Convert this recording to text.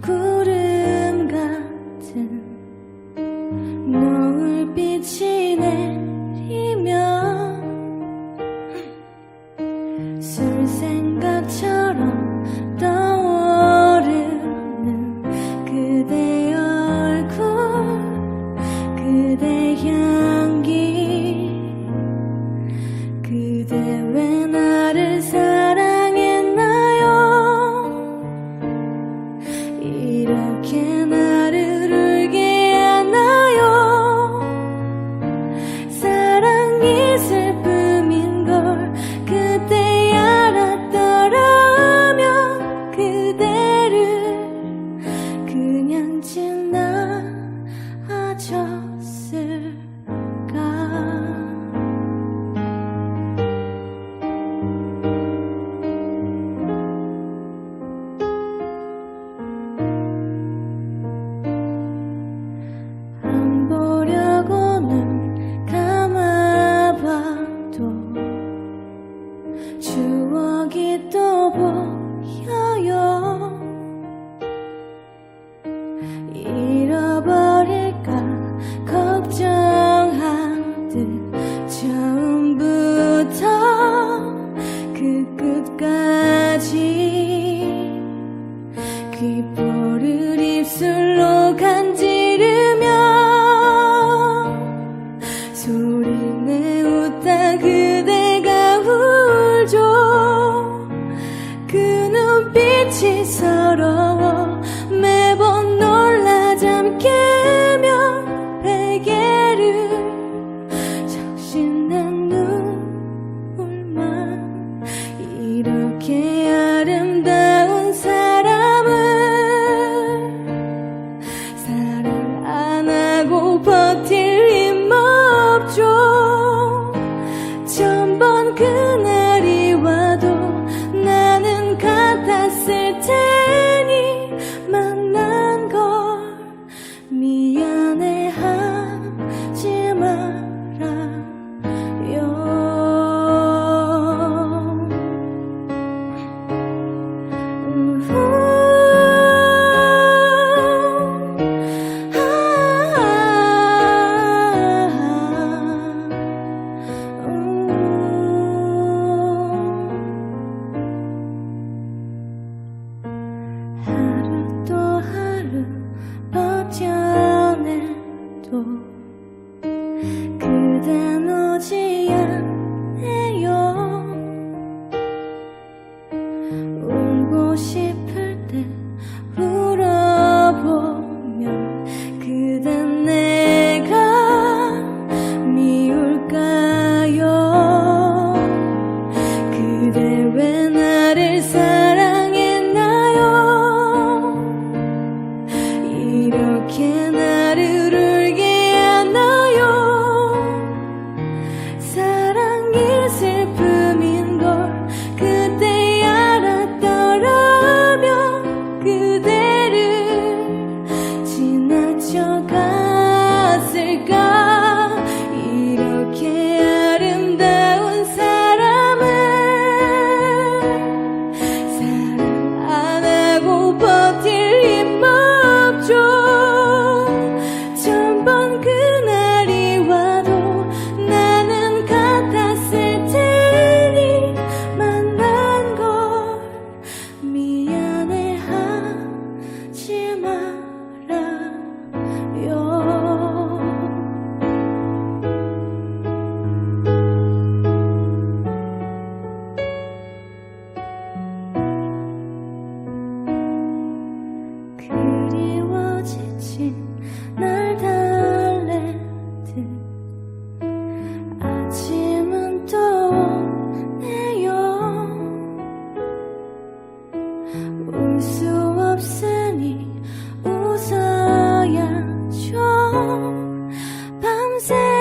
구름 같은 노을빛이 내리면 술생각처럼 떠오르는 그대 얼굴 그대 향. 이렇게 나를 울게 하나요? 사랑이 슬픔인 걸 그때 알았더라면 그대를 그냥 지나쳤을 to 빛이 서러워 그댄 오지 않네요. 울고 싶을 때 울어보면 그댄 say